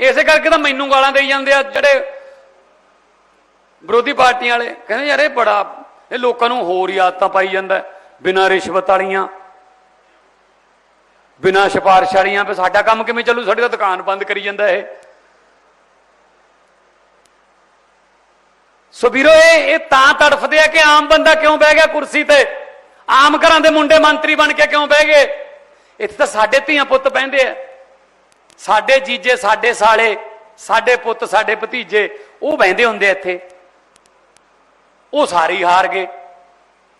ਇਸੇ ਕਰਕੇ ਤਾਂ ਮੈਨੂੰ ਗਾਲਾਂ ਦੇਈ ਜਾਂਦੇ ਆ ਜਿਹੜੇ ਵਿਰੋਧੀ ਪਾਰਟੀਆਂ ਵਾਲੇ। ਕਹਿੰਦੇ ਯਾਰ ਇਹ ਬੜਾ, ਇਹ ਲੋਕਾਂ ਨੂੰ ਹੋਰ ਹੀ ਆਦਤਾਂ ਪਾਈ ਜਾਂਦਾ। ਬਿਨਾਂ ਰਿਸ਼ਵਤ ਵਾਲੀਆਂ, ਬਿਨਾਂ ਸਿਫਾਰਿਸ਼ ਵਾਲੀਆਂ ਵੀ ਸਾਡਾ ਕੰਮ ਕਿਵੇਂ ਚੱਲੂ? ਸਾਡੀ ਤਾਂ ਦੁਕਾਨ ਬੰਦ ਕਰੀ ਜਾਂਦਾ ਇਹ। ਸੋ ਵੀਰੋ, ਇਹ ਇਹ ਤਾਂ ਤੜਫਦੇ ਆ ਕਿ ਆਮ ਬੰਦਾ ਕਿਉਂ ਬਹਿ ਗਿਆ ਕੁਰਸੀ ਤੇ? ਆਮ ਘਰਾਂ ਦੇ ਮੁੰਡੇ ਮੰਤਰੀ ਬਣ ਕੇ ਕਿਉਂ ਬਹਿ ਗਏ? ਇੱਥੇ ਤਾਂ ਸਾਡੇ ਧੀਆਂ ਪੁੱਤ ਬਹਿੰਦੇ ਆ। ਸਾਡੇ ਜੀਜੇ, ਸਾਡੇ ਸਾਲੇ, ਸਾਡੇ ਪੁੱਤ, ਸਾਡੇ ਭਤੀਜੇ, ਉਹ ਬਹਿੰਦੇ ਹੁੰਦੇ ਇੱਥੇ। ਉਹ ਸਾਰੇ ਹਾਰ ਗਏ।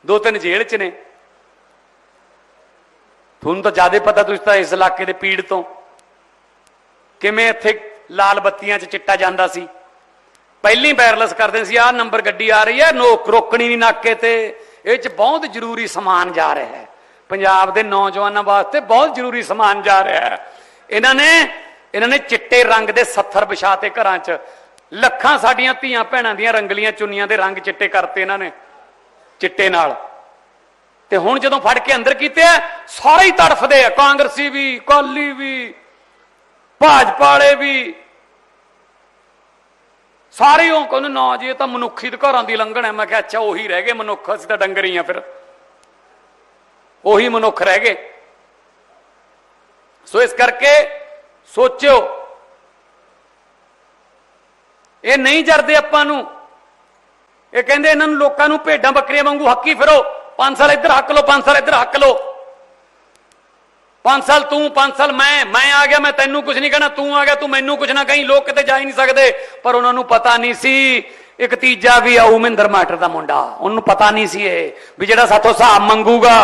ਦੋ ਤਿੰਨ ਜੇਲ੍ਹ 'ਚ ਨੇ। ਤੁਹਾਨੂੰ ਤਾਂ ਜ਼ਿਆਦਾ ਪਤਾ ਤੁਸੀਂ ਤਾਂ ਇਸ ਇਲਾਕੇ ਦੇ ਪੀੜ ਤੋਂ। ਕਿਵੇਂ ਇੱਥੇ ਲਾਲ ਬੱਤੀਆਂ 'ਚ ਚਿੱਟਾ ਜਾਂਦਾ ਸੀ। ਪਹਿਲੀ ਬੈਰਲਸ ਕਰਦੇ ਸੀ, ਆਹ ਨੰਬਰ ਗੱਡੀ ਆ ਰਹੀ ਹੈ, ਨੋਕ ਰੋਕਣੀ ਨਹੀਂ ਨਾਕੇ ਤੇ। ਇਹ 'ਚ ਬਹੁਤ ਜ਼ਰੂਰੀ ਸਮਾਨ ਜਾ ਰਿਹਾ ਹੈ। ਪੰਜਾਬ ਦੇ ਨੌਜਵਾਨਾਂ ਵਾਸਤੇ ਬਹੁਤ ਜ਼ਰੂਰੀ ਸਮਾਨ ਜਾ ਰਿਹਾ ਹੈ। ਇਹਨਾਂ ਨੇ ਇਹਨਾਂ ਨੇ ਚਿੱਟੇ ਰੰਗ ਦੇ ਸੱਥਰ ਵਿਛਾਤੇ ਘਰਾਂ 'ਚ। ਲੱਖਾਂ ਸਾਡੀਆਂ ਧੀਆਂ ਭੈਣਾਂ ਦੀਆਂ ਰੰਗਲੀਆਂ ਚੁੰਨੀਆਂ ਦੇ ਰੰਗ ਚਿੱਟੇ ਕਰਤੇ ਇਹਨਾਂ ਨੇ, ਚਿੱਟੇ ਨਾਲ। ਤੇ ਹੁਣ ਜਦੋਂ ਫੜ ਕੇ ਅੰਦਰ ਕੀਤੇ ਆ, ਸਾਰੇ ਹੀ ਤੜਫਦੇ ਆ। ਕਾਂਗਰਸੀ ਵੀ ਕਾਲੀ ਵੀ, ਭਾਜਪਾ ਵਾਲੇ ਵੀ। ਸਾਰੇ ਉਹ ਕਹਿੰਦੇ, ਨਾ ਜੀ, ਇਹ ਤਾਂ ਮਨੁੱਖੀ ਅਧਿਕਾਰਾਂ ਦੀ ਲੰਘਣ ਹੈ। ਮੈਂ ਕਿਹਾ, ਅੱਛਾ, ਉਹੀ ਰਹਿ ਗਏ ਮਨੁੱਖ, ਅਸੀਂ ਤਾਂ ਡੰਗਰ ਹੀ ਆ ਫਿਰ। ਉਹੀ ਮਨੁੱਖ ਰਹਿ ਗਏ। ਸੋ ਇਸ ਕਰਕੇ ਸੋਚਿਓ, ਇਹ ਨਹੀਂ ਜਰਦੇ ਆਪਾਂ ਨੂੰ। ਇਹ ਕਹਿੰਦੇ ਇਹਨਾਂ ਨੂੰ ਲੋਕਾਂ ਨੂੰ ਭੇਡਾਂ ਬੱਕਰੀਆਂ ਵਾਂਗੂ ਹੱਕੀ ਫਿਰੋ। 5 ਸਾਲ ਇੱਧਰ ਹੱਕ ਲੋ 5 ਸਾਲ ਇੱਧਰ ਹੱਕ ਲੋ 5 ਸਾਲ ਤੂੰ 5 ਸਾਲ ਮੈਂ ਮੈਂ ਆ ਗਿਆ, ਮੈਂ ਤੈਨੂੰ ਕੁਝ ਨਹੀਂ ਕਹਿਣਾ, ਤੂੰ ਆ ਗਿਆ, ਤੂੰ ਮੈਨੂੰ ਕੁਝ ਨਾ ਕਹੀਂ, ਲੋਕ ਕਿਤੇ ਜਾ ਹੀ ਨਹੀਂ ਸਕਦੇ। ਪਰ ਉਹਨਾਂ ਨੂੰ ਪਤਾ ਨਹੀਂ ਸੀ, ਇੱਕ ਤੀਜਾ ਵੀ ਆਉ ਮਹਿੰਦਰ ਮਾਟਰ ਦਾ ਮੁੰਡਾ। ਉਹਨੂੰ ਪਤਾ ਨਹੀਂ ਸੀ ਇਹ, ਵੀ ਜਿਹੜਾ ਸਾਥੋਂ ਹਿਸਾਬ ਮੰਗੂਗਾ।